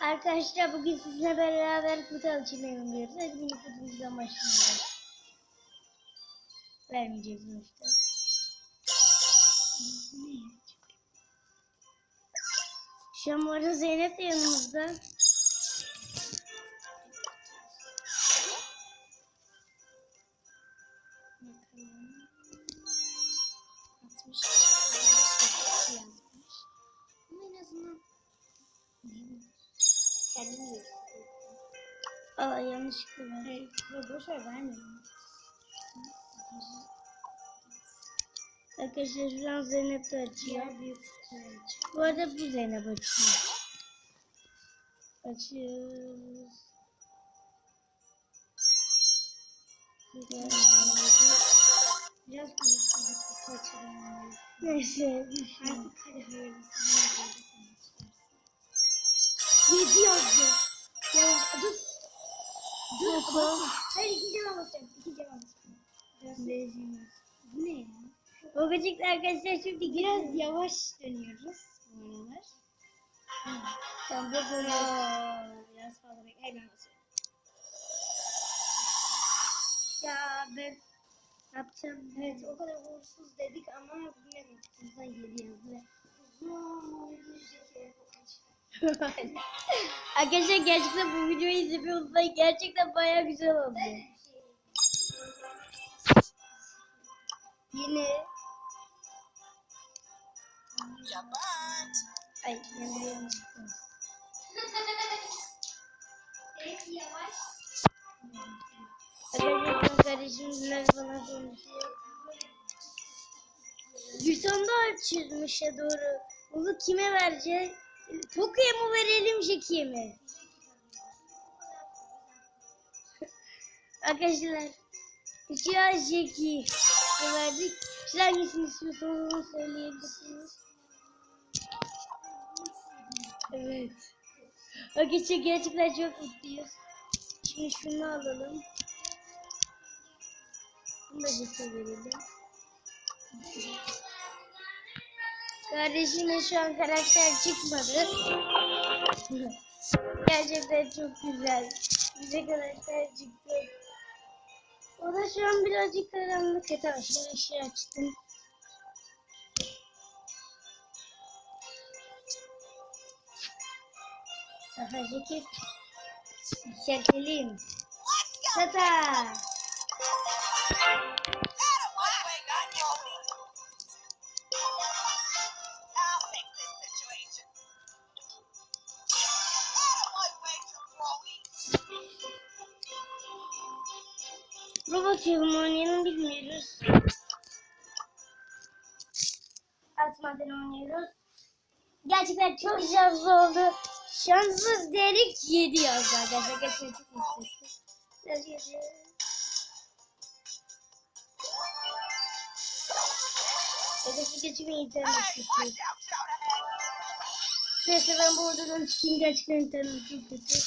Arkadaşlar bugün sizinle beraber kutu açılımı yapıyoruz. Hadi mini kutumuzdan başlayalım. Vermeyeceğiz sonuçta. Şu an bu arada Zeynep de yanımızda. Bakalım. Aa yanlışlıkla ver. Evet, boş ver vermiyorum. Arkadaşlar şu an Zeynep de açıyor. Diğer büyük. Bu arada bu Zeynep açıyor. Açıyoruz. Biraz açalım. Neyse. Artık hadi hayırlısı. Yedi yazdı. Ya dur. Dur. Oku. Hayır ikinci cevap basacağım. İkinci cevap basacağım. Bu ne ya? Gıcıklı arkadaşlar şimdi Biraz yavaş dönüyoruz bu aralar. Tam da böyle. Biraz fazla bekle. Ben basıyorum. Ya ben yapacağım. Evet o kadar uğursuz dedik ama bilmiyorum kutumuzdan 7 yazdı ve uzun kaçtı. arkadaşlar gerçekten bu videoyu izliyorsunuz. Gerçekten baya güzel oldu. Yine. Ay yanıyorum. Evet yavaş. Arkadaşlar kardeşimler bana konuşuyor. Bir tane daha çizmiş ya doğru. Bunu kime vereceğiz? Toku'ya mı verelim Jackie'ye mi? Arkadaşlar ya Jackie verdik. Siz hangisini istiyorsanız onu söyleyebilirsiniz. Evet. Arkadaşlar gerçekten çok mutluyuz. Şimdi şunu alalım. Bunu da Jackie'ye verelim. Kardeşime şu an karakter çıkmadı. Gerçekten çok güzel. Bize karakter çıktı. O da şu an birazcık karanlık. E tamam şimdi ışığı açtım. Aha ceket. Yükseltelim. Tata. Robot yılımı oynayalım bilmiyoruz. Atmadan oynuyoruz. Gerçekten çok şanslı oldu. Şanssız derik 7 yazdı arkadaşlar. Gerçekten çok mutluyum. Arkadaşlar gerçekten internet kötü. Neyse ben bu odadan çıkayım. Gerçekten internet çok.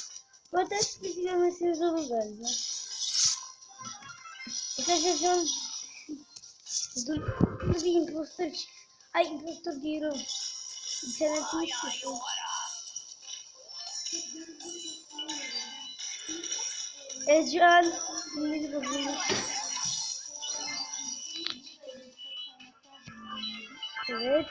Bu arada bizi görmesiniz olur galiba. Arkadaşlar şu an dur, bir imposter çık. Ay imposter diyorum. İnternetimiz kötü. Evet şu an sinirli bozulmuş. Evet.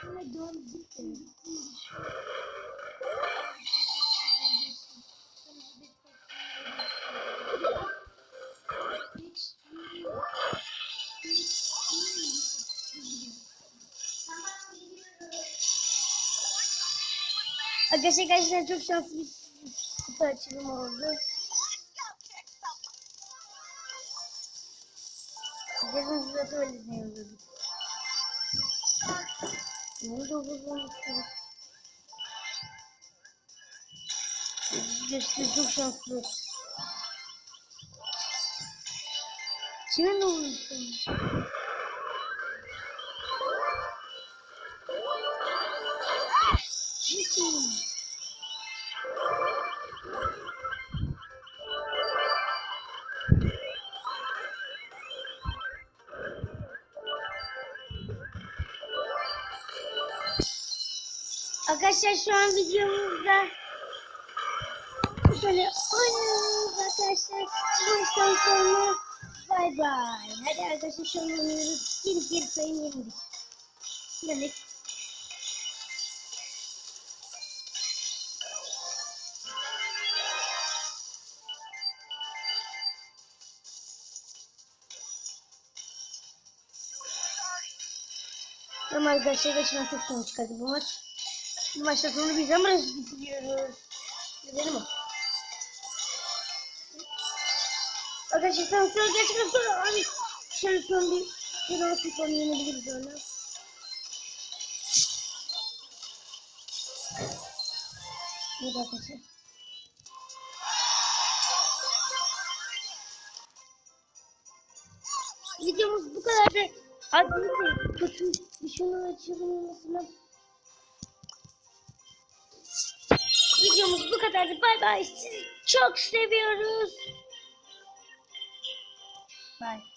Arkadaşlar gerçekten çok şanslı bir kutu açılımı oldu. Bizim size öyle izliyoruz. Ne oldu bu zaman? Gerçekten çok şanslı. Kime ne olmuşsun? Niçin? Videomuzda sonra oynuyoruz arkadaşlar. Baştan sonra bay bay. Hadi arkadaşlar şu an oynuyoruz. Geri geri sayın yenildik. Yenildik. Ama arkadaşlar geçen çok sonuç çıkardı bu maç. Maçta sonu biz ama bitiriyoruz. Gidelim o. Arkadaşlar sen sonra gerçekten sonra abi şöyle son bir penaltı falan yenebiliriz öyle. Evet arkadaşlar. Videomuz bu kadar da adını kötü bir açalım Videomuz bu kadardı. Bay bay. Sizi çok seviyoruz. Bye.